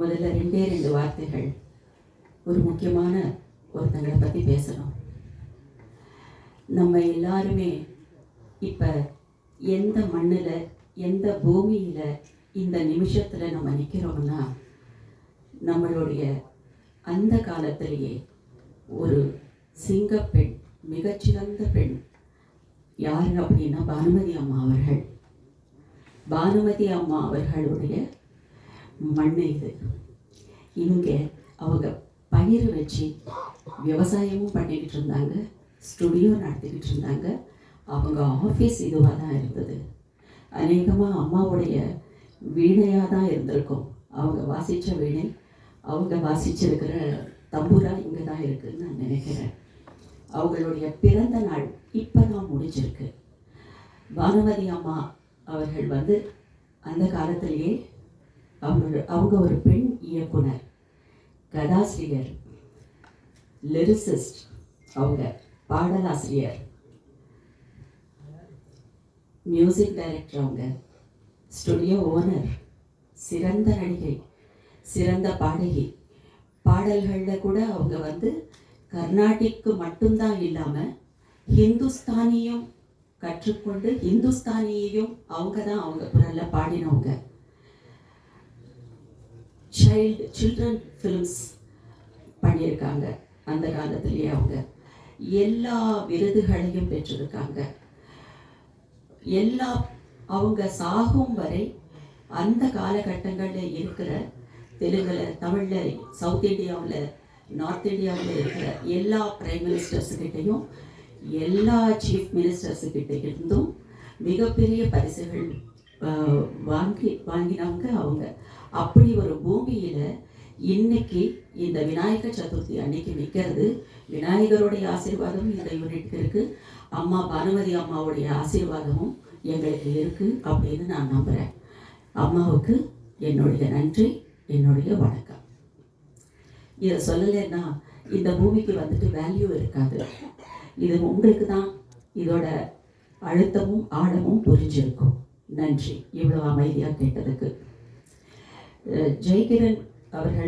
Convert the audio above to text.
முதல்ல ரெண்டே ரெண்டு வார்த்தைகள். ஒரு முக்கியமான ஒருத்தங்களை பற்றி பேசணும். நம்ம எல்லாருமே இப்போ எந்த மண்ணில் எந்த பூமியில் இந்த நிமிஷத்தில் நம்ம நிற்கிறோம்னா நம்மளுடைய அந்த காலத்திலேயே ஒரு சிங்கப்பெண் மிகச்சிறந்த பெண் யார் அப்படின்னா பானுமதி அம்மா அவர்கள். பானுமதி அம்மா அவர்களுடைய மண் இது. இங்கே அவங்க பயிர் வச்சு விவசாயமும் பண்ணிக்கிட்டு இருந்தாங்க ஸ்டுடியோ நடத்திக்கிட்டு இருந்தாங்க. அவங்க ஆஃபீஸ் இதுவாக தான் இருந்தது. அநேகமாக அம்மாவுடைய வீணையாக தான் இருந்திருக்கும். அவங்க வாசித்த வீணை அவங்க வாசிச்சிருக்கிற தம்புரா இங்கே தான் இருக்குதுன்னு நான் நினைக்கிறேன். அவங்களுடைய பிறந்த நாள் இப்போ தான் முடிஞ்சிருக்கு. பானுமதி அம்மா அவர்கள் வந்து அந்த காலத்திலேயே அவங்க அவங்க ஒரு பெண் இயக்குனர் கதாசிரியர் லிரிசிஸ்ட் அவங்க பாடலாசிரியர் மியூசிக் டைரக்டர் அவங்க ஸ்டுடியோ ஓனர் சிறந்த நடிகை சிறந்த பாடகி. பாடல்களில் கூட அவங்க வந்து கர்நாடிக்கு மட்டும்தான் இல்லாமல் ஹிந்துஸ்தானியும் கற்றுக்கொண்டு ஹிந்துஸ்தானியையும் அவங்க தான் அவங்க குரலில் பாடினவங்க. சைல்டு சில்ட்ரன் ஃபிலிம்ஸ் பண்ணியிருக்காங்க. அந்த காலத்திலேயே அவங்க. எல்லா விருதுகளையும் பெற்றிருக்காங்க. எல்லா அவங்க சாகும் வரை அந்த காலகட்டங்களில் இருக்கிற தெலுங்கில் தமிழில் சவுத் இந்தியாவில் நார்த் இந்தியாவில் இருக்கிற எல்லா பிரைம் மினிஸ்டர்ஸுக்கிட்டையும் எல்லா சீஃப் மினிஸ்டர்ஸுக்கிட்ட இருந்தும் மிகப்பெரிய பரிசுகள் வாங்கி வாங்கினவங்க அவங்க. அப்படி ஒரு பூமியில் இன்னைக்கு இந்த விநாயகர் சதுர்த்தி அன்னைக்கு நிற்கிறது விநாயகருடைய ஆசீர்வாதம் இந்த யூனிட்க்கு இருக்கு. அம்மா பானுமதி அம்மாவுடைய ஆசீர்வாதமும் எங்களுக்கு இருக்கு அப்படின்னு நான் நம்புகிறேன் அம்மாவுக்கு என்னுடைய நன்றி என்னுடைய வணக்கம். இதை சொல்லலைன்னா இந்த பூமிக்கு வந்துட்டு வேல்யூ இருக்காது. இது உங்களுக்கு தான் இதோட அழுத்தமும் ஆழமும் புரிஞ்சிருக்கும். நன்றி. இவ்வளோ அமைதியாக கேட்டதுக்கு. ஜெய்கிரன் அவர்கள்